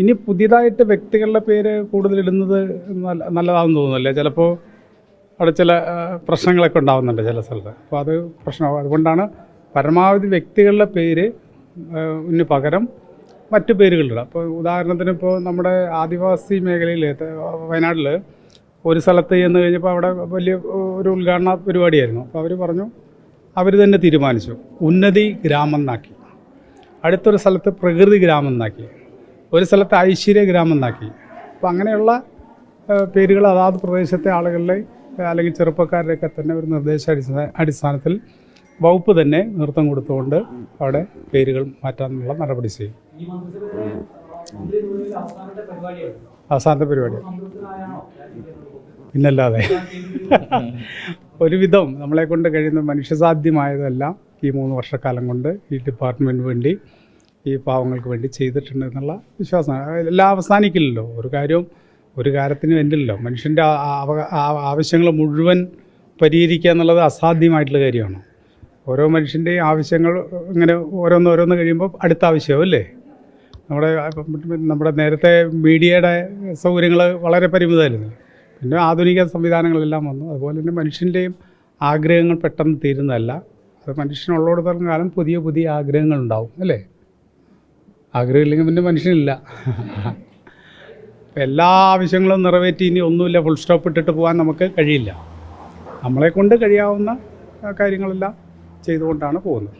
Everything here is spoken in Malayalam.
ഇനി പുതിയതായിട്ട് വ്യക്തികളുടെ പേര് കൂടുതൽ ഇടുന്നത് നല്ല നല്ലതാണെന്ന് തോന്നുന്നല്ലേ? ചിലപ്പോൾ അവിടെ ചില പ്രശ്നങ്ങളൊക്കെ ഉണ്ടാകുന്നുണ്ട് ചില സ്ഥലത്ത്. അപ്പോൾ അത് പ്രശ്നമാകും അതുകൊണ്ടാണ് പരമാവധി വ്യക്തികളുടെ പേര് ഇന് പകരം മറ്റു പേരുകളിടുക. അപ്പോൾ ഉദാഹരണത്തിന് ഇപ്പോൾ നമ്മുടെ ആദിവാസി മേഖലയിൽ വയനാട്ടിൽ ഒരു സ്ഥലത്ത് ചെന്ന് കഴിഞ്ഞപ്പോൾ അവിടെ വലിയ ഒരു ഉദ്ഘാടന പരിപാടിയായിരുന്നു. അപ്പോൾ അവർ പറഞ്ഞു അവർ തന്നെ തീരുമാനിച്ചു. ഉന്നതി ഗ്രാമം എന്നാക്കി. അടുത്തൊരു സ്ഥലത്ത് പ്രകൃതി ഗ്രാമം എന്നാക്കി. ഒരു സ്ഥലത്ത് ഐശ്വര്യ ഗ്രാമം എന്നാക്കി അപ്പം അങ്ങനെയുള്ള പേരുകൾ അതാത് പ്രദേശത്തെ ആളുകളിലെ അല്ലെങ്കിൽ ചെറുപ്പക്കാരുടെയൊക്കെ തന്നെ ഒരു നിർദ്ദേശ അടിസ്ഥാന അടിസ്ഥാനത്തിൽ വകുപ്പ് തന്നെ നൃത്തം കൊടുത്തുകൊണ്ട് അവിടെ പേരുകൾ മാറ്റാനുള്ള നടപടി ചെയ്യും. അവസാനത്തെ പരിപാടി. പിന്നല്ലാതെ. ഒരുവിധം നമ്മളെ കൊണ്ട് കഴിയുന്ന മനുഷ്യസാധ്യമായതെല്ലാം ഈ മൂന്ന് വർഷക്കാലം കൊണ്ട് ഈ ഡിപ്പാർട്ട്മെന്റിന് വേണ്ടി ഈ പാവങ്ങൾക്ക് വേണ്ടി ചെയ്തിട്ടുണ്ട് എന്നുള്ള വിശ്വാസമാണ് എല്ലാം അവസാനിക്കില്ലല്ലോ. ഒരു കാര്യവും ഒരു കാര്യത്തിനും എൻഡില്ലല്ലോ മനുഷ്യന്റെ ആവശ്യങ്ങൾ മുഴുവൻ പരിഹരിക്കുക എന്നുള്ളത് അസാധ്യമായിട്ടുള്ള കാര്യമാണ്. ഓരോ മനുഷ്യന്റെയും ആവശ്യങ്ങൾ ഇങ്ങനെ ഓരോന്ന് ഓരോന്ന് കഴിയുമ്പോൾ അടുത്ത ആവശ്യമാവും അല്ലേ? നമ്മുടെ നമ്മുടെ നേരത്തെ മീഡിയയുടെ സൗകര്യങ്ങൾ വളരെ പരിമിതമായിരുന്നു. പിന്നെ ആധുനിക സംവിധാനങ്ങളെല്ലാം വന്നു. അതുപോലെ തന്നെ മനുഷ്യന്റെയും ആഗ്രഹങ്ങൾ പെട്ടെന്ന് തീരുന്നതല്ല. അത് മനുഷ്യനുള്ളിടത്തോളം കാലം പുതിയ പുതിയ ആഗ്രഹങ്ങൾ ഉണ്ടാവും അല്ലേ? ആഗ്രഹമില്ലെങ്കിൽ പിന്നെ മനുഷ്യനില്ല. എല്ലാ ആവശ്യങ്ങളും നിറവേറ്റി ഇനി ഒന്നുമില്ല ഫുൾ സ്റ്റോപ്പ് ഇട്ടിട്ട് പോകാൻ നമുക്ക് കഴിയില്ല. നമ്മളെ കൊണ്ട് കഴിയാവുന്ന കാര്യങ്ങളെല്ലാം ചെയ്തുകൊണ്ടാണ് പോകുന്നത്.